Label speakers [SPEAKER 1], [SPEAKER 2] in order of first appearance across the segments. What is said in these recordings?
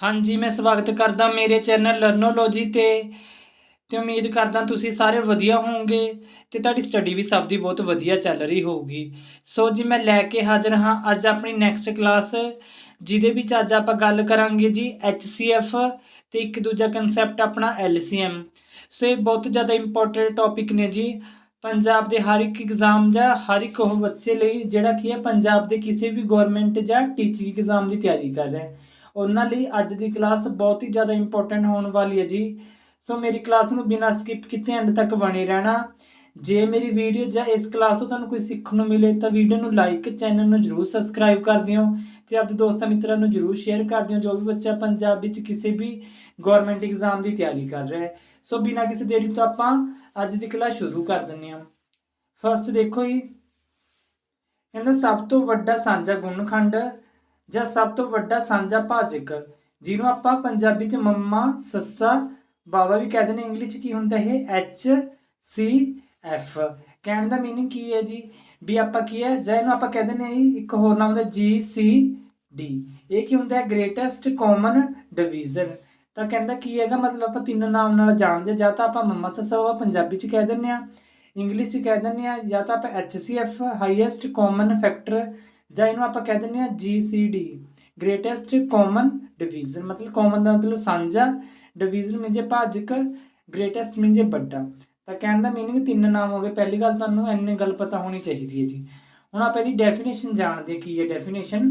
[SPEAKER 1] ਹਾਂਜੀ, ਮੈਂ ਸਵਾਗਤ ਕਰਦਾ ਮੇਰੇ ਚੈਨਲ ਲਰਨੋਲੋਜੀ ਤੇ ਤੇ ਉਮੀਦ ਕਰਦਾ ਤੁਸੀਂ ਸਾਰੇ ਵਧੀਆ ਹੋਵੋਗੇ ਤੇ ਤੁਹਾਡੀ ਸਟੱਡੀ ਵੀ ਸਭ ਦੀ ਬਹੁਤ ਵਧੀਆ ਚੱਲ ਰਹੀ ਹੋਊਗੀ। ਸੋ ਜੀ, ਮੈਂ ਲੈ ਕੇ ਹਾਜ਼ਰ ਹਾਂ ਅੱਜ ਆਪਣੀ ਨੈਕਸਟ ਕਲਾਸ ਜਿਹਦੇ ਵਿੱਚ ਅੱਜ ਆਪਾਂ ਗੱਲ ਕਰਾਂਗੇ ਜੀ HCF ਤੇ ਇੱਕ ਦੂਜਾ ਕਨਸੈਪਟ ਆਪਣਾ LCM ਸੋ ਇਹ ਬਹੁਤ ਜ਼ਿਆਦਾ ਇੰਪੋਰਟੈਂਟ ਟੌਪਿਕ ਨੇ ਜੀ। ਪੰਜਾਬ ਦੇ ਹਰ ਇੱਕ ਐਗਜ਼ਾਮ ਜਾਂ ਹਰ ਇੱਕ ਉਹ ਬੱਚੇ ਲਈ ਜਿਹੜਾ ਕੀ ਹੈ ਪੰਜਾਬ ਦੇ ਕਿਸੇ ਵੀ ਗਵਰਨਮੈਂਟ ਜਾਂ ਟੀਚਿੰਗ ਐਗਜ਼ਾਮ ਦੀ ਤਿਆਰੀ ਕਰ ਰਿਹਾ। ਹੈ ਉਹਨਾਂ ਲਈ ਅੱਜ ਦੀ ਕਲਾਸ ਬਹੁਤ ਹੀ ਜ਼ਿਆਦਾ ਇੰਪੋਰਟੈਂਟ ਹੋਣ ਵਾਲੀ ਹੈ ਜੀ। ਸੋ ਮੇਰੀ ਕਲਾਸ ਨੂੰ ਬਿਨਾਂ ਸਕਿਪ ਕੀਤੇ ਐਂਡ ਤੱਕ ਬਣੇ ਰਹਿਣਾ। ਜੇ ਮੇਰੀ ਵੀਡੀਓ ਜਾਂ ਇਸ ਕਲਾਸ ਤੋਂ ਤੁਹਾਨੂੰ ਕੋਈ ਸਿੱਖਣ ਨੂੰ ਮਿਲੇ ਤਾਂ ਵੀਡੀਓ ਨੂੰ ਲਾਈਕ ਚੈਨਲ ਨੂੰ ਜਰੂਰ ਸਬਸਕ੍ਰਾਈਬ ਕਰ ਦਿਓ ਤੇ ਆਪਣੇ ਦੋਸਤਾਂ ਮਿੱਤਰਾਂ ਨੂੰ ਜਰੂਰ ਸ਼ੇਅਰ ਕਰ ਦਿਓ ਜੋ ਵੀ ਬੱਚਾ ਪੰਜਾਬ ਵਿੱਚ ਕਿਸੇ ਵੀ ਗਵਰਨਮੈਂਟ ਐਗਜ਼ਾਮ ਦੀ ਤਿਆਰੀ ਕਰ ਰਿਹਾ ਹੈ। ਸੋ ਬਿਨਾਂ ਕਿਸੇ ਦੇਰੀ ਤੋਂ ਆਪਾਂ ਅੱਜ ਦੀ ਕਲਾਸ ਸ਼ੁਰੂ ਕਰ ਦਿੰਦੇ ਹਾਂ। ਫਸਟ ਦੇਖੋ ਜੀ, ਇਹਨਾਂ ਸਭ ਤੋਂ ਵੱਡਾ ਸਾਂਝਾ ਗੁਣਖੰਡ ਜਾਂ ਸਭ ਤੋਂ ਵੱਡਾ ਸਾਂਝਾ ਭਾਜਕ ਜਿਹਨੂੰ ਆਪਾਂ ਪੰਜਾਬੀ ਚ ਮੰਮਾ ਸੱਸਾ ਬਾਬਾ ਵੀ ਕਹਿੰਦੇ ਨੇ ਇੰਗਲਿਸ਼ 'ਚ ਕੀ ਹੁੰਦਾ ਇਹ? ਐਚ ਸੀ ਐਫ ਕਹਿਣ ਦਾ ਮੀਨਿੰਗ ਕੀ ਹੈ ਜੀ? ਵੀ ਆਪਾਂ ਕੀ ਹੈ? ਜਾਂ ਇਹਨੂੰ ਆਪਾਂ ਕਹਿੰਦੇ ਨੇ ਜੀ, ਇੱਕ ਹੋਰ ਨਾਮ ਹੁੰਦਾ ਜੀ ਸੀ ਡੀ ਇਹ ਕੀ ਹੁੰਦਾ ਹੈ? ਗ੍ਰੇਟੈਸਟ ਕਾਮਨ ਡਿਵੀਜ਼ਨ ਤਾਂ ਕਹਿੰਦਾ ਕੀ ਹੈਗਾ? ਮਤਲਬ ਆਪਾਂ ਤਿੰਨ ਨਾਮ ਨਾਲ ਜਾਣਦੇ ਹਾਂ। ਜਾਂ ਤਾਂ ਆਪਾਂ ਮੰਮਾ ਸੱਸਾ ਬਾਬਾ ਪੰਜਾਬੀ 'ਚ ਕਹਿ ਦਿੰਦੇ ਆ ਇੰਗਲਿਸ਼ 'ਚ ਕਹਿ ਦਿੰਦੇ ਆ ਜਾਂ ਤਾਂ ਆਪਾਂ H C F highest common factor ਜਾਂ ਇਹਨੂੰ ਆਪਾਂ ਕਹਿ ਦਿੰਦੇ ਆ GCD ਗ੍ਰੇਟੈਸਟ ਕਾਮਨ ਡਿਵੀਜ਼ਨ ਮਤਲਬ ਕਾਮਨ ਦਾ ਮਤਲਬ ਸਾਂਝਾ। ਡਿਵੀਜ਼ਨ ਮੀਨਸ ਭਾਜਕ ਗ੍ਰੇਟੈਸਟ ਮੀਨਸ ਵੱਡਾ। ਤਾਂ ਕਹਿਣ ਦਾ ਮੀਨਿੰਗ ਤਿੰਨ ਨਾਮ ਹੋ ਗਏ। ਪਹਿਲੀ ਗੱਲ ਤੁਹਾਨੂੰ ਇੰਨੀ ਗੱਲ ਪਤਾ ਹੋਣੀ ਚਾਹੀਦੀ ਹੈ ਜੀ। ਹੁਣ ਆਪਾਂ ਇਹਦੀ ਡੈਫੀਨੇਸ਼ਨ ਜਾਣਦੇ ਕੀ ਹੈ ਡੈਫੀਨੇਸ਼ਨ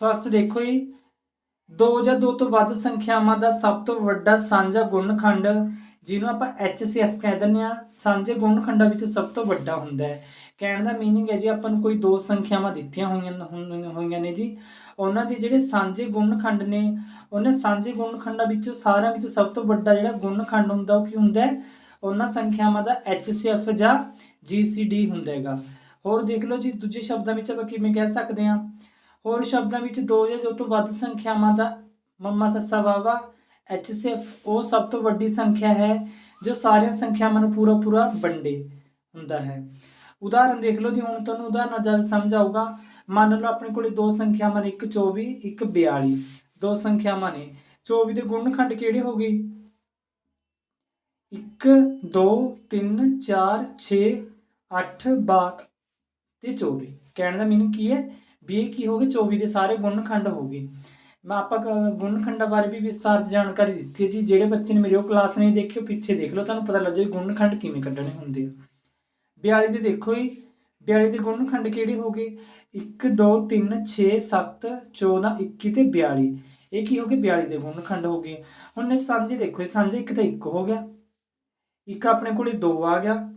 [SPEAKER 1] ਫਸਟ ਦੇਖੋ ਜੀ, ਦੋ ਜਾਂ ਦੋ ਤੋਂ ਵੱਧ ਸੰਖਿਆਵਾਂ ਦਾ ਸਭ ਤੋਂ ਵੱਡਾ ਸਾਂਝਾ ਗੁਣਖੰਡ ਜਿਹਨੂੰ ਆਪਾਂ HCF ਕਹਿ ਦਿੰਦੇ ਆ ਸਾਂਝੇ ਗੁਣਖੰਡਾਂ ਵਿੱਚ ਸਭ ਤੋਂ ਵੱਡਾ ਹੁੰਦਾ ਹੈ। ਕਹਿਣ ਦਾ ਮੀਨਿੰਗ ਹੈ ਜੀ, ਆਪਾਂ ਨੂੰ ਕੋਈ ਦੋ ਸੰਖਿਆਵਾਂ ਦਿੱਤੀਆਂ ਹੋਈਆਂ ਹੋਈਆਂ- ਨੇ ਜੀ। ਉਹਨਾਂ ਦੇ ਜਿਹੜੇ ਸਾਂਝੇ ਗੁਣਖੰਡ ਨੇ, ਉਹਨਾਂ ਸਾਂਝੇ ਗੁਣਖੰਡਾਂ ਵਿੱਚੋਂ ਸਾਰਿਆਂ ਵਿੱਚ ਸਭ ਤੋਂ ਵੱਡਾ ਜਿਹੜਾ ਗੁਣਖੰਡ ਹੁੰਦਾ ਉਹ ਕੀ ਹੁੰਦਾ ਹੈ? ਉਹਨਾਂ ਸੰਖਿਆਵਾਂ ਦਾ HCF ਜਾਂ GCD ਹੁੰਦਾ ਹੈਗਾ। ਹੋਰ ਦੇਖ ਲਓ ਜੀ, ਦੂਜੇ ਸ਼ਬਦਾਂ ਵਿੱਚ ਆਪਾਂ ਕਿਵੇਂ ਕਹਿ ਸਕਦੇ ਹਾਂ? ਹੋਰ ਸ਼ਬਦਾਂ ਵਿੱਚ ਦੋ ਜਾਂ ਦੋ ਤੋਂ ਵੱਧ ਸੰਖਿਆਵਾਂ ਦਾ ਮੰਮਾ ਸੱਸਾ ਬਾਬਾ HCF ਉਹ ਸਭ ਤੋਂ ਵੱਡੀ ਸੰਖਿਆ ਹੈ, ਜੋ ਸਾਰੀਆਂ ਸੰਖਿਆਵਾਂ ਨੂੰ ਪੂਰਾ ਪੂਰਾ ਵੰਡੇ ਹੁੰਦਾ ਹੈ। ਉਦਾਹਰਨ ਦੇਖ ਲਓ ਜੀ, ਹੁਣ ਤੁਹਾਨੂੰ ਉਦਾਹਰਨ ਜਦ ਸਮਝ ਆਊਗਾ, ਮੰਨ ਲਓ ਆਪਣੇ ਕੋਲੇ ਦੋ ਸੰਖਿਆਵਾਂ ਨੇ ਇੱਕ 24 ਇੱਕ 42 ਦੋ ਸੰਖਿਆਵਾਂ ਨੇ 24 ਦੇ ਗੁਣਨਖੰਡ ਕਿਹੜੇ ਹੋ ਗਏ? 1 2 3 4 6 8 12 ਤੇ 24 ਕਹਿਣ ਦਾ ਮੀਨਿੰਗ ਕੀ ਹੈ? ਵੀ ਇਹ ਕੀ ਹੋ ਗਏ? 24 ਦੇ ਸਾਰੇ ਗੁਣਨਖੰਡ ਹੋ ਗਏ। ਮੈਂ ਆਪਾਂ ਕ- ਗੁਣਨਖੰਡਾਂ ਬਾਰੇ ਵੀ ਵਿਸਤਾਰ ਜਾਣਕਾਰੀ ਦਿੱਤੀ ਹੈ ਜੀ। ਜਿਹੜੇ ਬੱਚੇ ਨੇ ਮੇਰੇ ਉਹ ਕਲਾਸ ਨਹੀਂ ਦੇਖਿਓ, ਪਿੱਛੇ ਦੇਖ ਲਓ, ਤੁਹਾਨੂੰ ਪਤਾ ਲੱਗ ਜਾਏ ਗੁਣਨਖੰਡ ਕਿਵੇਂ ਕੱਢਣੇ ਹੁੰਦੇ ਆ। 42 ਦੇ ਦੇਖੋ ਜੀ 42 ਦੇ ਗੁਣਨਖੰਡ ਕਿਹੜੇ ਹੋ ਗਏ 1 2 3 6 7 14 21 ਤੇ 42 ਇਹ ਕੀ ਹੋ ਗਏ 42 ਦੇ ਗੁਣਨਖੰਡ ਹੋ ਗਏ। ਹੁਣ ਨੇ ਸਾਂਝੇ ਦੇਖੋ, ਇਹ ਸਾਂਝੇ ਇੱਕ ਤਾਂ ਇੱਕ ਹੋ ਗਿਆ। ਇੱਕ ਆਪਣੇ ਕੋਲੇ 2 ਆ ਗਿਆ।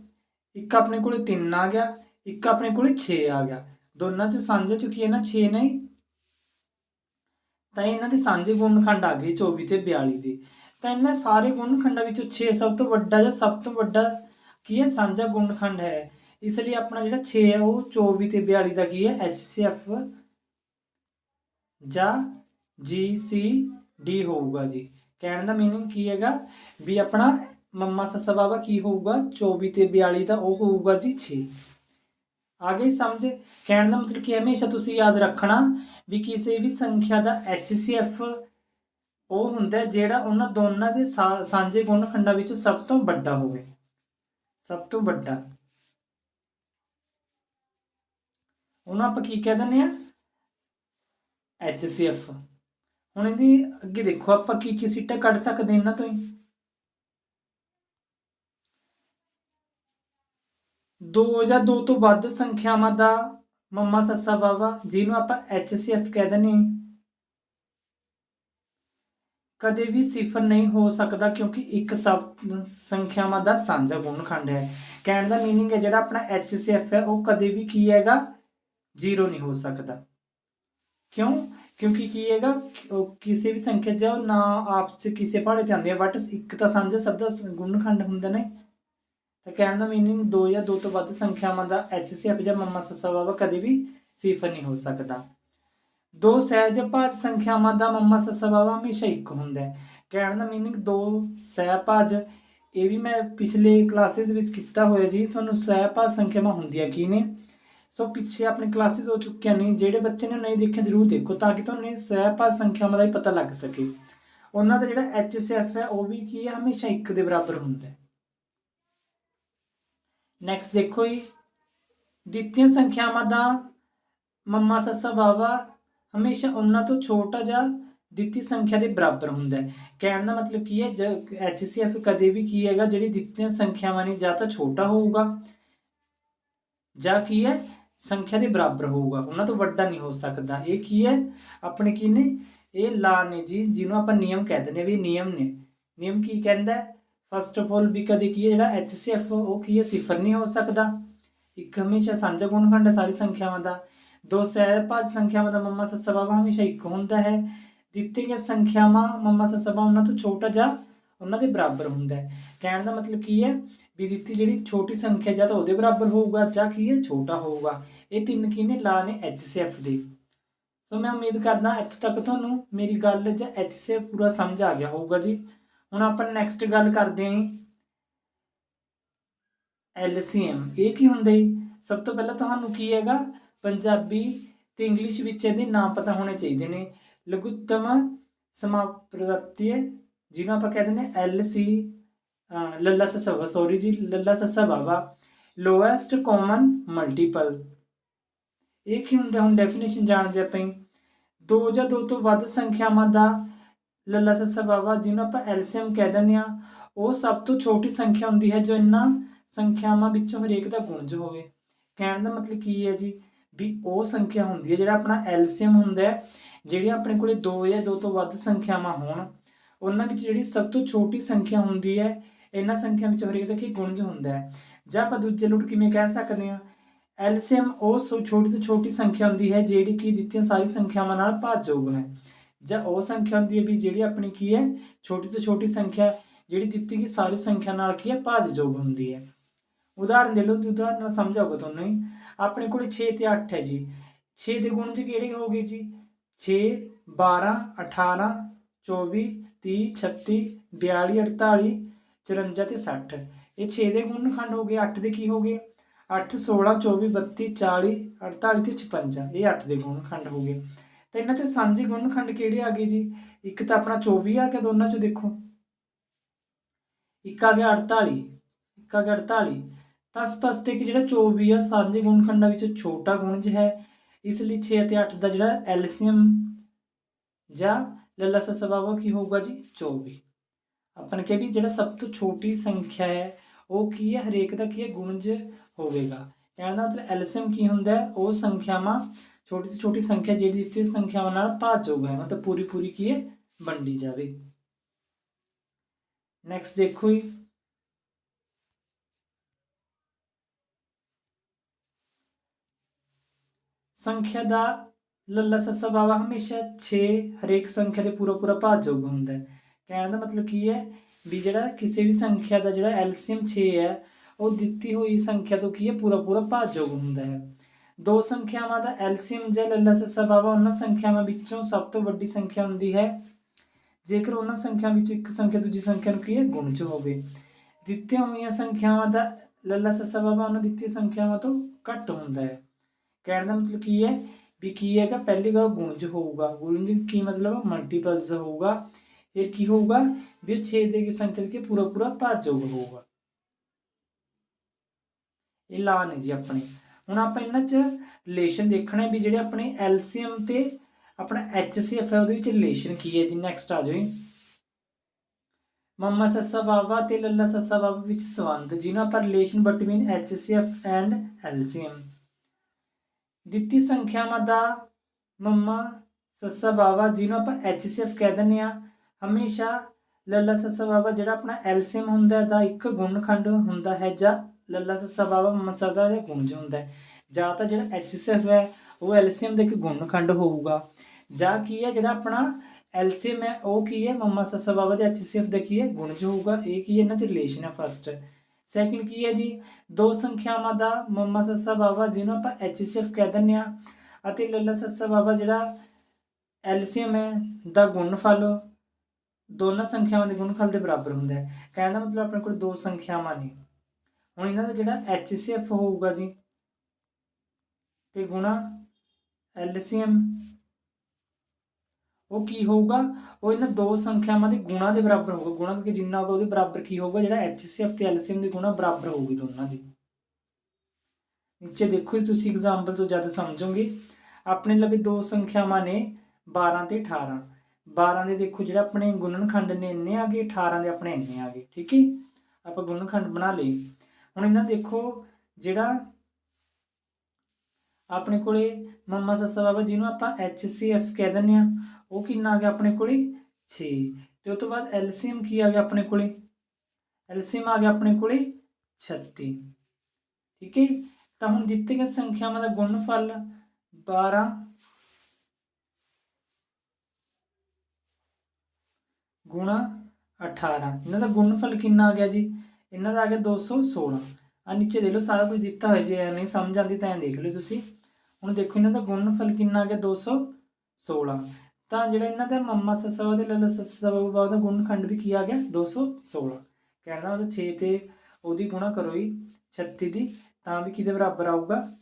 [SPEAKER 1] ਇੱਕ ਆਪਣੇ ਕੋਲੇ 3 ਆ ਗਿਆ। ਇੱਕ ਆਪਣੇ ਕੋਲੇ 6 ਆ ਗਿਆ। ਦੋਨਾਂ ਚ ਸਾਂਝੇ ਚੁੱਕੀ ਹੈ ਨਾ 6 ਨਹੀਂ? ਤਾਂ ਇਹਨਾਂ ਦੇ ਸਾਂਝੇ ਗੁਣਨਖੰਡ ਆ ਗਏ 24 ਤੇ 42 ਦੇ। ਤਾਂ ਇਹਨਾਂ ਸਾਰੇ ਗੁਣਨਖੰਡਾਂ ਵਿੱਚੋਂ 6 ਸਭ ਤੋਂ ਵੱਡਾ ਜਾਂ ਸਭ ਤੋਂ ਵੱਡਾ ਕੀ ਹੈ? ਸਾਂਝਾ ਗੁਣਨਖੰਡ ਹੈ। ਇਸ ਲਈ ਆਪਣਾ ਜਿਹੜਾ 6 ਹੈ, ਉਹ 24 ਤੇ 42 ਦਾ ਕੀ ਹੈ? HCF ਜਾਂ GCD ਹੋਊਗਾ ਜੀ। ਕਹਿਣ ਦਾ ਮੀਨਿੰਗ ਕੀ ਹੈਗਾ? ਵੀ ਆਪਣਾ ਮੰਮਾ ਸੱਸਾ ਬਾਬਾ ਕੀ ਹੋਊਗਾ? 24 ਤੇ 42 ਦਾ ਉਹ ਹੋਊਗਾ ਜੀ 6 ਗਈ ਸਮਝ। ਕਹਿਣ ਦਾ ਮਤਲਬ ਕਿ ਹਮੇਸ਼ਾ ਤੁਸੀਂ ਯਾਦ ਰੱਖਣਾ ਵੀ ਕਿਸੇ ਵੀ ਸੰਖਿਆ ਦਾ HCF ਉਹ ਹੁੰਦਾ ਜਿਹੜਾ ਉਹਨਾਂ ਦੋਨਾਂ ਦੇ ਸਾ- ਸਾਂਝੇ ਗੁਣਨਖੰਡਾਂ ਵਿੱਚੋਂ ਸਭ ਤੋਂ ਵੱਡਾ ਹੋਵੇ। ਸਭ ਤੋਂ ਵੱਡਾ। ਉਹਨੂੰ ਆਪਾਂ ਕੀ ਕਹਿ ਦਿੰਦੇ ਆ HCF ਹੁਣ ਇਹਦੀ ਅੱਗੇ ਦੇਖੋ, ਆਪਾਂ ਕੀ ਕੀ ਸੀਟਾਂ ਕੱਢ ਸਕਦੇ ਇਹਨਾਂ ਤੋਂ ਹੀ। ਦੋ ਜਾਂ ਦੋ ਤੋਂ ਵੱਧ ਸੰਖਿਆਵਾਂ ਦਾ ਮੰਮਾ, ਸੱਸਾ ਬਾਬਾ ਜਿਹਨੂੰ ਆਪਾਂ HCF ਕਹਿ ਦਿੰਦੇ ਹਾਂ। ਕਦੇ ਵੀ ਸਿਫਰ ਨਹੀਂ ਹੋ ਸਕਦਾ ਕਿਉਂਕਿ ਇੱਕ ਸਭ ਸੰਖਿਆਵਾਂ ਦਾ ਸਾਂਝਾ ਗੁਣਨਖੰਡ ਹੈ। ਕਹਿਣ ਦਾ ਮੀਨਿੰਗ ਹੈ ਜਿਹੜਾ ਆਪਣਾ HCF ਹੈ, ਉਹ ਕਦੇ ਵੀ ਕੀ ਹੈਗਾ? ਜ਼ੀਰੋ ਨਹੀਂ ਹੋ ਸਕਦਾ। ਕਿਉਂ? ਕਿਉਂਕਿ ਕੀ ਹੈਗਾ? ਕਿਸੇ ਵੀ ਸੰਖਿਆ ਜਾਂ ਨਾ ਆਪ ਚ ਕਿਸੇ ਪਹਾੜੇ ਤੇ ਆਉਂਦੇ ਆ ਬਟ ਇੱਕ ਤਾਂ ਸਾਂਝਾ ਸਭ ਦਾ ਗੁਣਨਖੰਡ ਹੁੰਦਾ ਨੇ। ਤਾਂ ਕਹਿਣ ਦਾ ਮੀਨਿੰਗ ਦੋ ਜਾਂ ਦੋ ਤੋਂ ਵੱਧ ਸੰਖਿਆਵਾਂ ਦਾ HCF ਜਾਂ ਮੰਮਾ ਸੱਸਾ ਬਾਬਾ ਕਦੇ ਵੀ ਸਿਫਰ ਨਹੀਂ ਹੋ ਸਕਦਾ। ਦੋ ਸਹਿਜ ਭਾਜ ਸੰਖਿਆਵਾਂ ਦਾ ਮੰਮਾ ਸੱਸਾ ਬਾਬਾ ਹਮੇਸ਼ਾ ਇੱਕ ਹੁੰਦਾ ਹੈ। ਕਹਿਣ ਦਾ ਮੀਨਿੰਗ ਦੋ ਸਹਿਭਾਜ ਇਹ ਵੀ ਮੈਂ ਪਿਛਲੇ ਕਲਾਸਿਸ ਵਿੱਚ ਕੀਤਾ ਹੋਇਆ ਜੀ। ਤੁਹਾਨੂੰ ਸਹਿਪਾਜ ਸੰਖਿਆਵਾਂ ਹੁੰਦੀਆਂ ਕੀ ਨੇ? ਸੋ ਪਿੱਛੇ ਆਪਣੀ ਕਲਾਸਿਸ ਹੋ ਚੁੱਕੀਆਂ ਨੇ। ਜਿਹੜੇ ਬੱਚੇ ਨੇ ਨਹੀਂ ਦੇਖੇ, ਜ਼ਰੂਰ ਦੇਖੋ ਤਾਂ ਕਿ ਤੁਹਾਨੂੰ ਇਹ ਸੰਖਿਆਵਾਂ ਦਾ ਹੀ ਪਤਾ ਲੱਗ ਸਕੇ। ਉਹਨਾਂ ਦਾ ਜਿਹੜਾ HCF ਹੈ, ਉਹ ਵੀ ਕੀ ਹੈ? ਹਮੇਸ਼ਾ 1 ਦੇ ਬਰਾਬਰ ਹੁੰਦਾ ਹੈ। ਨੈਕਸਟ ਦੇਖੋ ਜੀ। ਦਿੱਤੀਆਂ ਸੰਖਿਆਵਾਂ ਦਾ ਮੰਮਾ ਸੱਸਾ ਬਾਵਾ ਹਮੇਸ਼ਾ ਉਹਨਾਂ ਤੋਂ ਛੋਟਾ ਜਾਂ ਦਿੱਤੀ ਸੰਖਿਆ ਦੇ ਬਰਾਬਰ ਹੁੰਦਾ ਹੈ। ਕਹਿਣ ਦਾ ਮਤਲਬ ਕੀ ਹੈ HCF ਕਦੇ ਵੀ ਕੀ ਹੈਗਾ, ਜਿਹੜੀ ਦਿੱਤੀਆਂ ਸੰਖਿਆਵਾਂ ਨੇ ਜਾਂ ਤਾਂ ਛੋਟਾ ਹੋਊਗਾ ਜਾਂ ਕੀ ਹੈ, ਸੰਖਿਆ ਦੇ ਬਰਾਬਰ ਹੋਊਗਾ। ਉਹਨਾਂ ਤੋਂ ਵੱਡਾ ਨਹੀਂ ਹੋ ਸਕਦਾ। ਇਹ ਕੀ ਹੈ, ਆਪਣੇ ਕੀ ਨੇ, ਇਹ ਲਾ ਨੇ ਜੀ, ਜਿਹਨੂੰ ਆਪਾਂ ਨਿਯਮ ਕਹਿ ਦਿੰਦੇ ਹਾਂ ਵੀ ਨਿਯਮ ਨੇ। ਨਿਯਮ ਕੀ ਕਹਿੰਦਾ ਫਸਟ ਆਫ ਆਲ ਵੀ ਕਦੇ ਕੀ ਹੈ, ਜਿਹੜਾ HCF ਉਹ ਕੀ ਹੈ, ਸਿਫਰ ਨਹੀਂ ਹੋ ਸਕਦਾ। ਇੱਕ ਹਮੇਸ਼ਾ ਸਾਂਝਾ ਗੁਣਖੰਡ ਸਾਰੀ ਸੰਖਿਆਵਾਂ ਦਾ। ਦੋ ਸਹਿਪਾਦ ਸੰਖਿਆਵਾਂ ਦਾ ਮੰਮਾ ਸੱਸਾ ਹਮੇਸ਼ਾ ਇੱਕ ਹੁੰਦਾ ਹੈ। ਦਿੱਤੀਆਂ ਗਈਆਂ ਸੰਖਿਆਵਾਂ ਮੰਮਾ ਸੱਸਾ ਉਹਨਾਂ ਤੋਂ ਛੋਟਾ ਜਾਂ ਉਹਨਾਂ ਦੇ ਬਰਾਬਰ ਹੁੰਦਾ ਹੈ। ਕਹਿਣ ਦਾ ਮਤਲਬ ਕੀ ਹੈ? ਵੀ ਦਿੱਤੀ ਜਿਹੜੀ ਛੋਟੀ ਸੰਖਿਆ ਜਾਂ ਤਾਂ ਉਹਦੇ ਬਰਾਬਰ ਹੋਊਗਾ ਜਾਂ ਕੀ ਹੈ? ਛੋਟਾ ਹੋਊਗਾ। ਇਹ ਤਿੰਨ ਕੀ ਨੇ? ਲਾ ਨੇ HCF ਦੇ। ਸੋ ਮੈਂ ਉਮੀਦ ਕਰਦਾ ਇੱਥੋਂ ਤੱਕ ਤੁਹਾਨੂੰ ਮੇਰੀ ਗੱਲ ਜਾਂ HCF ਪੂਰਾ ਸਮਝ ਆ ਗਿਆ ਹੋਊਗਾ ਜੀ। ਹੁਣ ਆਪਾਂ ਨੈਕਸਟ ਗੱਲ ਕਰਦੇ ਹਾਂ LCM ਇਹ ਕੀ ਹੁੰਦਾ ਜੀ? ਸਭ ਤੋਂ ਪਹਿਲਾਂ ਤੁਹਾਨੂੰ ਕੀ ਹੈਗਾ? ਪੰਜਾਬੀ ਤੇ ਇੰਗਲਿਸ਼ ਵਿੱਚ ਇਹਦੇ ਨਾਮ ਪਤਾ ਹੋਣੇ ਚਾਹੀਦੇ ਨੇ। ਲਘੁੱਤਮ ਸਮਾਪ੍ਰਤਿ, ਜਿਹਨੂੰ ਆਪਾਂ ਕਹਿੰਦੇ ਨੇ ਐਲ ਸੀ ਲੱਲਾ ਸੱਸਾ ਸੌਰੀ ਜੀ, ਲੱਲਾ ਸੱਸਾ ਲੋਐਸਟ ਕਾਮਨ ਮਲਟੀਪਲ ਇਹ ਕੀ ਹੁੰਦਾ? ਹੁਣ ਡੈਫੀਨੇਸ਼ਨ ਜਾਣਦੇ ਆਪਾਂ ਦੋ ਜਾਂ ਦੋ ਤੋਂ ਵੱਧ ਸੰਖਿਆਵਾਂ ਦਾ ਲੱਲਾ ਸੱਸਾ ਜਿਹਨੂੰ ਆਪਾਂ ਐਲਸੀਐਮ ਕਹਿ ਦਿੰਦੇ ਆ ਉਹ ਸਭ ਤੋਂ ਛੋਟੀ ਸੰਖਿਆ ਹੁੰਦੀ ਹੈ, ਜੋ ਇਹਨਾਂ ਸੰਖਿਆਵਾਂ ਵਿੱਚੋਂ ਹਰੇਕ ਦਾ ਗੁਣਜ ਹੋਵੇ। ਕਹਿਣ ਦਾ ਮਤਲਬ ਕੀ ਹੈ ਜੀ? ਵੀ ਉਹ ਸੰਖਿਆ ਹੁੰਦੀ ਹੈ, ਜਿਹੜਾ ਆਪਣਾ ਐਲਸੀਐਮ ਹੁੰਦਾ ਹੈ ਜਿਹੜੀ ਆਪਣੇ ਕੋਲੇ ਦੋ ਜਾਂ ਦੋ ਤੋਂ ਵੱਧ ਸੰਖਿਆਵਾਂ ਹੋਣ, ਉਹਨਾਂ ਵਿੱਚ ਜਿਹੜੀ ਸਭ ਤੋਂ ਛੋਟੀ ਸੰਖਿਆ ਹੁੰਦੀ ਹੈ, ਇਹਨਾਂ ਸੰਖਿਆ ਵਿੱਚ ਹਰੇਕ ਦਾ ਕੀ ਗੁਣਜ ਹੁੰਦਾ ਹੈ। ਜਾਂ ਆਪਾਂ ਦੂਜੇ ਲੁੱਟ ਕਿਵੇਂ ਕਹਿ ਸਕਦੇ ਹਾਂ? ਐਲਸੀਐਮ ਉਹ ਸੋ ਛੋਟੀ ਤੋਂ ਛੋਟੀ ਸੰਖਿਆ ਹੁੰਦੀ ਹੈ, ਜਿਹੜੀ ਕਿ ਦਿੱਤੀਆਂ ਸਾਰੀ ਸੰਖਿਆਵਾਂ ਨਾਲ ਭਾਜਯੋਗ ਹੈ। ਜਾਂ ਉਹ ਸੰਖਿਆ ਹੁੰਦੀ ਹੈ ਵੀ ਜਿਹੜੀ ਆਪਣੀ ਕੀ ਹੈ, ਛੋਟੀ ਤੋਂ ਛੋਟੀ ਸੰਖਿਆ, ਜਿਹੜੀ ਦਿੱਤੀ ਗਈ ਸਾਰੀ ਸੰਖਿਆ ਨਾਲ ਕੀ ਹੈ, ਭਾਜਯੋਗ ਹੁੰਦੀ ਹੈ। ਉਦਾਹਰਨ ਦੇ ਲਓ ਤੇ ਉਦਾਹਰਨ ਨਾਲ ਸਮਝਾਊਗਾ ਤੁਹਾਨੂੰ ਹੀ। ਆਪਣੇ ਕੋਲ 6 ਤੇ 8 ਹੈ ਜੀ। 6 ਦੇ ਗੁਣ ਚ ਕਿਹੜੇ ਹੋ ਗਏ ਜੀ? 6 12 18 24 30 36 42 48 54 ਤੇ 60 ਇਹ 6 ਦੇ ਗੁਣ ਖੰਡ ਹੋ ਗਏ। 8 ਦੇ ਕੀ ਹੋ ਗਏ? 8 16 24 32 40 48 ਤੇ 56 ਇਹ 8 ਦੇ ਗੁਣ ਖੰਡ ਹੋ ਗਏ। ਤਾਂ ਇਹਨਾਂ ਚੋਂ ਸਾਂਝੇ ਗੁਣ ਖੰਡ ਕਿਹੜੇ ਆ ਗਏ ਜੀ? ਇੱਕ ਤਾਂ ਆਪਣਾ 24 ਆ ਗਿਆ ਦੋਨਾਂ ਚੋਂ ਦੇਖੋ। ਇੱਕ ਆ ਗਿਆ 48 ਇੱਕ ਆ ਗਿਆ 48 ਤਾਂ ਸਪਸ਼ਟ ਹੈ ਕਿ ਜਿਹੜਾ 24 ਆ, ਸਾਂਝੇ ਗੁਣ ਖੰਡਾਂ ਵਿੱਚ ਛੋਟਾ ਗੁਣਜ ਹੈ। ਇਸ ਲਈ 6 ਅਤੇ 8 ਦਾ ਜਿਹੜਾ ਐਲਸੀਐਮ ਜਾਂ ਲੱਲਾ ਸੱਸਾ ਕੀ ਹੋਊਗਾ ਜੀ? 24 ਆਪਾਂ ਨੇ ਕਿਹਾ ਵੀ ਜਿਹੜਾ ਸਭ ਤੋਂ ਛੋਟੀ ਸੰਖਿਆ ਹੈ, ਉਹ ਕੀ ਹੈ? ਹਰੇਕ ਦਾ ਕੀ ਹੈ? ਗੁਣਜ ਹੋਵੇਗਾ। ਕਹਿਣ ਦਾ ਮਤਲਬ ਐਲਸੀਐਮ ਕੀ ਹੁੰਦਾ ਹੈ? ਉਹ ਸੰਖਿਆਵਾਂ, ਛੋਟੀ ਤੋਂ ਛੋਟੀ ਸੰਖਿਆ ਜਿਹੜੀ ਦਿੱਤੀ ਹੋਈ ਸੰਖਿਆਵਾਂ ਨਾਲ ਭਾਜਯੋਗ ਹੈ। ਮਤਲਬ ਪੂਰੀ ਪੂਰੀ ਕੀ ਹੈ? ਵੰਡੀ ਜਾਵੇ। ਨੈਕਸਟ ਦੇਖੋ ਜੀ। ਸੰਖਿਆ ਦਾ ਲੱਲਾ ਸੱਸਾ ਬਾਬਾ ਹਮੇਸ਼ਾ 6 ਹਰੇਕ ਸੰਖਿਆ ਦੇ ਪੂਰਾ ਪੂਰਾ ਭਾਜਯੋਗ ਹੁੰਦਾ ਹੈ। ਕਹਿਣ ਦਾ ਮਤਲਬ ਕੀ ਹੈ? ਵੀ ਜਿਹੜਾ ਕਿਸੇ ਵੀ ਸੰਖਿਆ ਦਾ ਜਿਹੜਾ ਐਲਸੀਐਮ 6 ਹੈ, ਉਹ ਦਿੱਤੀ ਹੋਈ ਸੰਖਿਆ ਤੋਂ ਕੀ ਹੈ? ਪੂਰਾ ਪੂਰਾ ਭਾਜਯੋਗ ਹੁੰਦਾ ਹੈ। ਦੋ ਸੰਖਿਆਵਾਂ ਦਾ ਐਲਸੀਐਮ ਜਾਂ ਲੱਲਾ ਸੱਸਾ ਬਾਵਾ ਉਹਨਾਂ ਸੰਖਿਆਵਾਂ ਵਿੱਚੋਂ ਸਭ ਤੋਂ ਵੱਡੀ ਸੰਖਿਆ ਹੁੰਦੀ ਹੈ। ਜੇਕਰ ਉਹਨਾਂ ਸੰਖਿਆ ਵਿੱਚੋਂ ਇੱਕ ਸੰਖਿਆ ਦੂਜੀ ਸੰਖਿਆ ਨੂੰ ਕੀ ਹੈ? ਗੁਣ 'ਚ ਹੋਵੇ। ਦਿੱਤੀਆਂ ਹੋਈਆਂ ਸੰਖਿਆਵਾਂ ਦਾ ਲੱਲਾ ਸੱਸਾ ਬਾਬਾ ਉਹਨਾਂ ਦਿੱਤੀਆਂ ਸੰਖਿਆਵਾਂ ਤੋਂ ਘੱਟ ਹੁੰਦਾ ਹੈ। ਕਹਿਣ ਦਾ ਮਤਲਬ ਕੀ ਹੈ? ਵੀ ਕੀ ਹੈਗਾ? ਪਹਿਲੀ ਗੱਲ ਗੁਣਜ ਹੋਊਗਾ। ਗੁਣਜ ਕੀ ਮਤਲਬ? ਮਲਟੀਪਲਸ ਹੋਊਗਾ। ਫਿਰ ਕੀ ਹੋਊਗਾ? ਵੀ 6 ਦੇ ਕੇ ਸੰਖਿਆ ਕੇ ਪੂਰਾ ਪੂਰਾ ਭਾਜੋਗ ਹੋਊਗਾ। ਇਹ ਲਾ ਨੇ ਜੀ ਆਪਣੇ। ਹੁਣ ਆਪਾਂ ਇਹਨਾਂ 'ਚ ਰਿਲੇਸ਼ਨ ਦੇਖਣਾ ਵੀ ਜਿਹੜੇ ਆਪਣੇ ਐਲਸੀਐਮ ਤੇ ਆਪਣਾ HCF ਹੈ, ਉਹਦੇ ਵਿੱਚ ਰਿਲੇਸ਼ਨ ਕੀ ਹੈ ਜੀ? ਨੈਕਸਟ ਆ ਜਾਓ ਮੰਮਾ ਸੱਸਾ ਬਾਬਾ ਤੇ ਲੱਲਾ ਸੱਸਾ ਬਾਬਾ ਵਿੱਚ ਸੰਬੰਧ। ਜਿਹਨੂੰ ਆਪਾਂ relation between HCF and LCM ਦਿੱਤੀ ਸੰਖਿਆਵਾਂ ਦਾ ਮੰਮਾ ਸੱਸਾ ਬਾਬਾ ਜਿਹਨੂੰ ਆਪਾਂ HCF ਕਹਿ ਦਿੰਦੇ ਆ ਹਮੇਸ਼ਾ ਲੱਲਾ ਸੱਸਾ ਬਾਬਾ ਜਿਹੜਾ ਆਪਣਾ LCM ਹੁੰਦਾ ਦਾ ਇੱਕ ਗੁਣਖੰਡ ਹੁੰਦਾ ਹੈ ਜਾਂ ਲੱਲਾ ਸੱਸਾ ਬਾਬਾ ਮੰਮਾ ਸੱਸਾ ਦਾ ਗੁਣਜ ਹੁੰਦਾ ਹੈ। ਜਾਂ ਤਾਂ ਜਿਹੜਾ HCF ਹੈ, ਉਹ LCM ਦਾ ਇੱਕ ਗੁਣਖੰਡ ਹੋਊਗਾ। ਜਾਂ ਕੀ ਹੈ, ਜਿਹੜਾ ਆਪਣਾ LCM ਹੈ, ਉਹ ਕੀ ਹੈ, ਮੰਮਾ ਸੱਸਾ ਬਾਬਾ ਦੇ HCF ਦਾ ਕੀ ਹੈ ਗੁਣਜ ਹੋਊਗਾ। ਇਹ ਕੀ ਹੈ, ਇਹਨਾਂ 'ਚ ਰਿਲੇਸ਼ਨ ਹੈ ਫਸਟ ਸੈਕਿੰਡ ਕੀ ਹੈ ਜੀ? ਦੋ ਸੰਖਿਆਵਾਂ ਦਾ ਮੰਮਾ ਸੱਸਾ ਬਾਬਾ ਜਿਹਨੂੰ ਆਪਾਂ HCF ਕਹਿ ਦਿੰਦੇ ਆ ਅਤੇ ਲੱਲਾ ਸੱਸਾ ਬਾਬਾ ਜਿਹੜਾ ਐਲਸੀਐਮ ਹੈ, ਦਾ ਗੁਣਨਫਲ ਦੋਨਾਂ ਸੰਖਿਆਵਾਂ ਦੇ ਗੁਣਨਫਲ ਦੇ ਬਰਾਬਰ ਹੁੰਦਾ ਹੈ। ਕਹਿਣ ਦਾ ਮਤਲਬ ਆਪਣੇ ਕੋਲ ਦੋ ਸੰਖਿਆਵਾਂ ਨੇ। ਹੁਣ ਇਹਨਾਂ ਦਾ ਜਿਹੜਾ HCF ਹੋਊਗਾ ਜੀ, ਤੇ ਗੁਣਾ ਐਲਸੀਐਮ ਉਹ ਕੀ ਹੋਊਗਾ? ਉਹ ਇਹਨਾਂ ਦੋ ਸੰਖਿਆਵਾਂ ਦੇ ਗੁਣਾ ਦੇ ਬਰਾਬਰ ਹੋਊਗਾ। ਗੁਣਾ ਕਰਕੇ ਜਿੰਨਾ ਹੋਊਗਾ ਉਹਦੇ ਬਰਾਬਰ ਕੀ ਹੋਊਗਾ? ਜਿਹੜਾ HCF ਤੇ LCM ਦੇ ਗੁਣਾ ਬਰਾਬਰ ਹੋਊਗੀ ਦੋਨਾਂ ਦੀ। ਨੀਚੇ ਦੇਖੋ ਜੀ, ਤੁਸੀਂ ਐਗਜ਼ਾਮਪਲ ਤੋਂ ਜ਼ਿਆਦਾ ਸਮਝੋਗੇ। ਆਪਣੇ ਲਵੇ ਦੋ ਸੰਖਿਆਵਾਂ ਨੇ 12 ਤੇ 18 12 ਦੇ ਦੇਖੋ ਜਿਹੜਾ ਆਪਣੇ ਗੁਣਨਖੰਡ ਨੇ ਇੰਨੇ ਆ ਗਏ 18 ਦੇ ਆਪਣੇ ਇੰਨੇ ਆ ਗਏ, ਠੀਕ ਹੈ? ਆਪਾਂ ਗੁਣਨਖੰਡ ਬਣਾ ਲਏ। ਹੁਣ ਇਹਨਾਂ ਦੇਖੋ ਜਿਹੜਾ ਆਪਣੇ ਕੋਲੇ ਮੰਮਾ ਸੱਸਾ ਬਾਬਾ ਜਿਹਨੂੰ ਆਪਾਂ HCF ਕਹਿ ਦਿੰਦੇ ਆ ਉਹ ਕਿੰਨਾ ਆ ਗਿਆ ਆਪਣੇ ਕੋਲੇ? 6 ਤੇ ਉਸ ਤੋਂ ਬਾਅਦ LCM ਕੀ ਆ ਗਿਆ ਆਪਣੇ ਕੋਲੇ? LCM ਆ ਗਿਆ ਆਪਣੇ ਕੋਲੇ 36 ਠੀਕ ਹੈ ਤਾਂ ਹੁਣ ਦਿੱਤੇ ਗਏ ਸੰਖਿਆਵਾਂ ਦਾ ਗੁਣਨਫਲ 12 ਗੁਣਾ 18 ਇਹਨਾਂ ਦਾ ਗੁਣਨਫਲ ਕਿੰਨਾ ਆ ਗਿਆ ਜੀ? ਇਹਨਾਂ ਦਾ ਆ ਗਿਆ 216 ਆ ਨੀਚੇ ਦੇ ਲਓ, ਸਾਰਾ ਕੁਝ ਦਿੱਤਾ ਹੋਇਆ ਜੇ ਨਹੀਂ ਸਮਝ ਆਉਂਦੀ ਤਾਂ ਐਂ ਦੇਖ ਲਓ ਤੁਸੀਂ। ਹੁਣ ਦੇਖੋ ਇਹਨਾਂ ਦਾ ਗੁਣਨਫਲ ਕਿੰਨਾ ਆ ਗਿਆ? 216 ਤਾਂ ਜਿਹੜਾ ਇਹਨਾਂ ਦਾ ਮੰਮਾ ਸੱਸਾ ਤੇ ਲੱਲਾ ਸੱਸਾ ਬਾਬਾ ਦਾ ਗੁਣਨਖੰਡ ਵੀ ਕੀ ਆ ਗਿਆ? 216 ਕਹਿਣ ਦਾ ਮਤਲਬ 6 ਤੇ ਉਹਦੀ ਗੁਣਾ ਕਰੋ ਹੀ 36 ਦੀ, ਤਾਂ ਵੀ ਕਿਹਦੇ ਬਰਾਬਰ ਆਊਗਾ?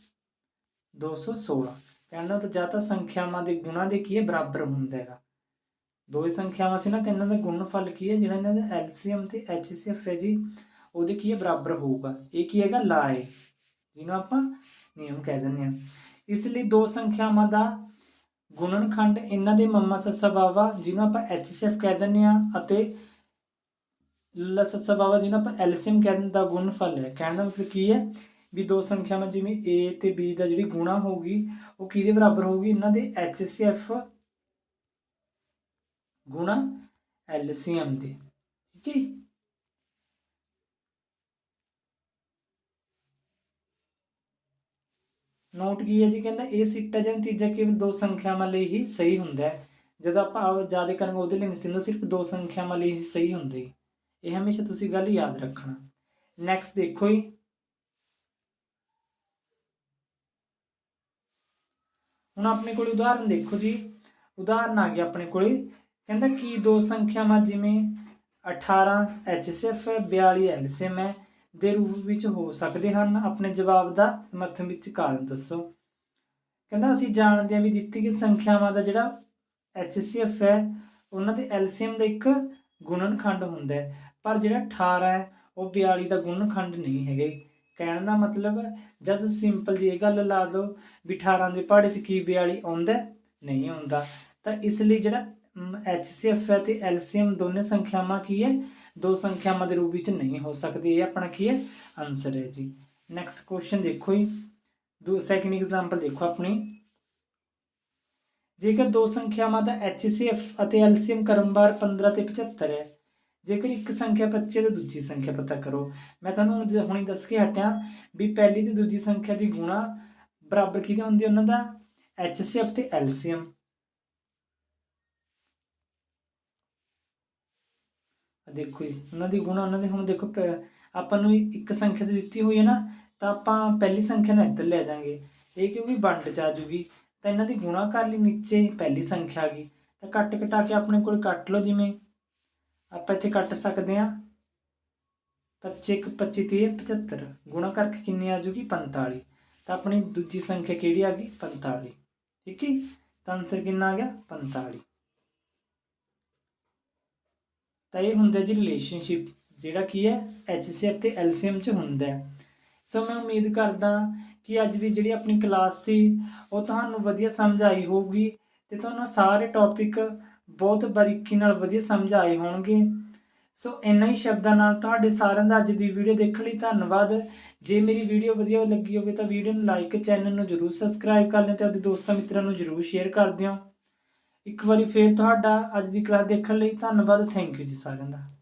[SPEAKER 1] 216 ਕਹਿਣ ਦਾ ਮਤਲਬ ਜਾਂ ਤਾਂ ਸੰਖਿਆਵਾਂ ਦੇ ਗੁਣਾ ਦੇ ਕੀ ਹੈ? ਬਰਾਬਰ ਹੁੰਦਾ ਹੈਗਾ। ਦੋ ਹੀ ਸੰਖਿਆਵਾਂ ਸੀ ਨਾ, ਤੇ ਇਹਨਾਂ ਦਾ ਗੁਣਨਫਲ ਕੀ ਹੈ? ਜਿਹੜਾ ਇਹਨਾਂ ਦਾ ਐਲਸੀਐਮ ਤੇ ਐਚਸੀਐਫ ਹੈ ਜੀ, ਉਹਦੇ ਕੀ ਹੈ? ਬਰਾਬਰ ਹੋਊਗਾ। ਇਹ ਕੀ ਹੈਗਾ? ਲਾਏ ਹੈ। ਜਿਹਨੂੰ ਆਪਾਂ ਨਿਯਮ ਕਹਿ ਦਿੰਦੇ ਹਾਂ। ਇਸ ਲਈ ਦੋ ਸੰਖਿਆਵਾਂ ਦਾ ਗੁਣਨਖੰਡ ਇਹਨਾਂ ਦੇ ਮੰਮਾ ਸੱਸਾ ਬਾਵਾ, ਜਿਹਨੂੰ ਆਪਾਂ ਐਚਸੀਐਫ ਕਹਿ ਦਿੰਦੇ ਹਾਂ, ਅਤੇ ਲ ਸੱਸਾ ਬਾਵਾ, ਜਿਹਨੂੰ ਆਪਾਂ ਐਲਸੀਐਮ ਕਹਿ ਦਿੰਦੇ, ਦਾ ਗੁਣਨਫਲ ਹੈ। ਕਹਿਣ ਦਾ ਮਤਲਬ ਕੀ ਹੈ? ਵੀ ਦੋ ਸੰਖਿਆਵਾਂ, ਜਿਵੇਂ a ਤੇ b ਦਾ ਜਿਹੜੀ ਗੁਣਾ ਹੋਊਗੀ, ਉਹ ਕਿਹਦੇ ਬਰਾਬਰ ਹੋਊਗੀ? ਇਹਨਾਂ ਦੇ ਐਚਸੀਐਫ ਗੁਣਾ ਐਲਸੀਐਮ ਦੇ। ਠੀਕ ਹੈ ਨੋਟ ਕੀ ਹੈ ਜੀ, ਕਹਿੰਦਾ ਇਹ ਸਿੱਟਾ ਜਾਂ ਨਤੀਜਾ ਕੇਵਲ ਦੋ ਸੰਖਿਆਵਾਂ ਲਈ ਹੀ ਸਹੀ ਹੁੰਦਾ ਹੈ। ਜਦੋਂ ਆਪਾਂ ਜ਼ਿਆਦਾ ਕਰਾਂਗੇ, ਉਹਦੇ ਲਈ ਨਹੀਂ ਸੀ ਸਿਰਫ ਦੋ ਸੰਖਿਆਵਾਂ ਲਈ ਹੀ ਸਹੀ ਹੁੰਦੇ। ਇਹ ਹਮੇਸ਼ਾ ਤੁਸੀਂ ਗੱਲ ਯਾਦ ਰੱਖਣਾ। ਨੈਕਸਟ ਦੇਖੋ ਜੀ। ਹੁਣ ਆਪਣੇ ਕੋਲ ਉਦਾਹਰਨ ਦੇਖੋ ਜੀ। ਉਦਾਹਰਨ ਆ ਗਿਆ ਆਪਣੇ ਕੋਲੇ। ਕਹਿੰਦਾ ਕੀ ਦੋ ਸੰਖਿਆਵਾਂ ਜਿਵੇਂ 18 HCF ਹੈ 42 LCM ਹੈ। ਦੇ ਰੂਪ ਵਿੱਚ ਹੋ ਸਕਦੇ ਹਨ। ਆਪਣੇ ਜਵਾਬ ਦਾ ਸਮਰਥਨ ਵਿੱਚ ਕਾਰਨ ਦੱਸੋ। ਕਹਿੰਦਾ, ਅਸੀਂ ਜਾਣਦੇ ਹਾਂ ਵੀ ਦਿੱਤੀ ਗਈ ਸੰਖਿਆਵਾਂ ਦਾ ਜਿਹੜਾ HCF ਹੈ, ਉਹਨਾਂ ਦੇ LCM ਦਾ ਇੱਕ ਗੁਣਨਖੰਡ ਹੁੰਦਾ ਹੈ। ਪਰ ਜਿਹੜਾ 18 ਹੈ, ਉਹ 42 ਦਾ ਗੁਣਨਖੰਡ ਨਹੀਂ ਹੈਗਾ। ਕਹਿਣ ਦਾ ਮਤਲਬ ਜਦ ਤੁਸੀਂ ਸਿੰਪਲ ਜੀ ਇਹ ਗੱਲ ਲਾ ਲਓ ਵੀ 18 ਦੇ ਪਹਾੜੇ 'ਚ ਕੀ 42 ਆਉਂਦਾ ਨਹੀਂ ਆਉਂਦਾ। ਤਾਂ ਇਸ ਲਈ ਜਿਹੜਾ HCF ਹੈ ਤੇ LCM ਦੋਨੇ ਸੰਖਿਆਵਾਂ ਕੀ ਹੈ ਦੋ ਸੰਖਿਆਵਾਂ ਦੇ ਰੂਪ ਵਿੱਚ ਨਹੀਂ ਹੋ ਸਕਦੀ। ਇਹ ਆਪਣਾ ਕੀ ਹੈ? ਆਨਸਰ ਹੈ ਜੀ। ਨੈਕਸਟ ਕੁਐਸਚਨ ਦੇਖੋ ਜੀ। ਦੋ ਸੈਕਿੰਡ ਐਗਜ਼ਾਮਪਲ ਦੇਖੋ ਆਪਣੀ। ਜੇਕਰ ਦੋ ਸੰਖਿਆਵਾਂ ਦਾ HCF ਅਤੇ LCM ਕ੍ਰਮਵਾਰ 15 ਤੇ 75 ਹੈ। ਜੇਕਰ ਇੱਕ ਸੰਖਿਆ 25 ਤੇ ਦੂਜੀ ਸੰਖਿਆ ਪਤਾ ਕਰੋ। ਮੈਂ ਤੁਹਾਨੂੰ ਹੁਣ ਹੁਣੀ ਦੱਸ ਕੇ ਹਟਿਆ ਵੀ ਪਹਿਲੀ ਤੇ ਦੂਜੀ ਸੰਖਿਆ ਦੀ ਗੁਣਾ ਬਰਾਬਰ ਕਿਹਦੇ ਹੁੰਦੀ ਉਹਨਾਂ ਦਾ? HCF ਤੇ LCM ਦੇਖੋ ਜੀ, ਉਹਨਾਂ ਦੀ ਗੁਣਾ ਉਹਨਾਂ ਦੇ ਹੁਣ ਦੇਖੋ ਪ- ਆਪਾਂ ਨੂੰ ਇੱਕ ਸੰਖਿਆ ਦੀ ਦਿੱਤੀ ਹੋਈ ਹੈ ਨਾ, ਤਾਂ ਆਪਾਂ ਪਹਿਲੀ ਸੰਖਿਆ ਨੂੰ ਇੱਧਰ ਲੈ ਜਾਾਂਗੇ ਇਹ ਕਿਉਂਕਿ ਵੰਡ ਚ ਆ ਜੂਗੀ, ਤਾਂ ਇਹਨਾਂ ਦੀ ਗੁਣਾ ਕਰ ਲਈ ਨੀਚੇ ਪਹਿਲੀ ਸੰਖਿਆ ਆ ਗਈ। ਤਾਂ ਕੱਟ ਕਟਾ ਕੇ ਆਪਣੇ ਕੋਲ ਕੱਟ ਲਓ ਜਿਵੇਂ, ਆਪਾਂ ਇੱਥੇ ਕੱਟ ਸਕਦੇ ਹਾਂ। 25 ਇੱਕ 25 ਤੀਹ 75 ਗੁਣਾ ਕਰਕੇ ਕਿੰਨੀ ਆ ਜੂਗੀ? 45 ਤਾਂ ਆਪਣੀ ਦੂਜੀ ਸੰਖਿਆ ਕਿਹੜੀ ਆ ਗਈ? 45 ਠੀਕ ਹੈ ਤਾਂ ਆਨਸਰ ਕਿੰਨਾ ਆ ਗਿਆ? 45 ਤਾਂ ਇਹ ਹੁੰਦਾ ਜੀ ਰਿਲੇਸ਼ਨਸ਼ਿਪ ਜਿਹੜਾ ਕੀ ਹੈ HCF ਤੇ LCM ਚ ਹੁੰਦਾ ਹੈ। ਸੋ ਮੈਂ ਉਮੀਦ ਕਰਦਾ ਕਿ ਅੱਜ ਦੀ ਜਿਹੜੀ ਆਪਣੀ ਕਲਾਸ ਸੀ, ਉਹ ਤੁਹਾਨੂੰ ਵਧੀਆ ਸਮਝ ਆਈ ਹੋਊਗੀ ਤੇ ਤੁਹਾਨੂੰ ਸਾਰੇ ਟੌਪਿਕ ਬਹੁਤ ਬਾਰੀਕੀ ਨਾਲ ਵਧੀਆ ਸਮਝ ਆਏ ਹੋਣਗੇ। ਸੋ ਇੰਨਾ ਹੀ ਸ਼ਬਦਾਂ ਨਾਲ ਤੁਹਾਡੇ ਸਾਰਿਆਂ ਦਾ ਅੱਜ ਦੀ ਵੀਡੀਓ ਦੇਖਣ ਲਈ ਧੰਨਵਾਦ। ਜੇ ਮੇਰੀ ਵੀਡੀਓ ਵਧੀਆ ਲੱਗੀ ਹੋਵੇ ਤਾਂ ਵੀਡੀਓ ਨੂੰ ਲਾਈਕ ਚੈਨਲ ਨੂੰ ਜਰੂਰ ਸਬਸਕ੍ਰਾਈਬ ਕਰ ਲਿਓ ਤੇ ਆਪਣੇ ਦੋਸਤਾਂ ਮਿੱਤਰਾਂ ਨੂੰ ਜਰੂਰ ਸ਼ੇਅਰ ਕਰ ਦਿਓ। ਇੱਕ ਵਾਰੀ ਫੇਰ ਤੁਹਾਡਾ ਅੱਜ ਦੀ ਕਲਾਸ ਦੇਖਣ ਲਈ ਧੰਨਵਾਦ। ਥੈਂਕ ਯੂ ਜੀ ਸਾਰਿਆਂ ਦਾ।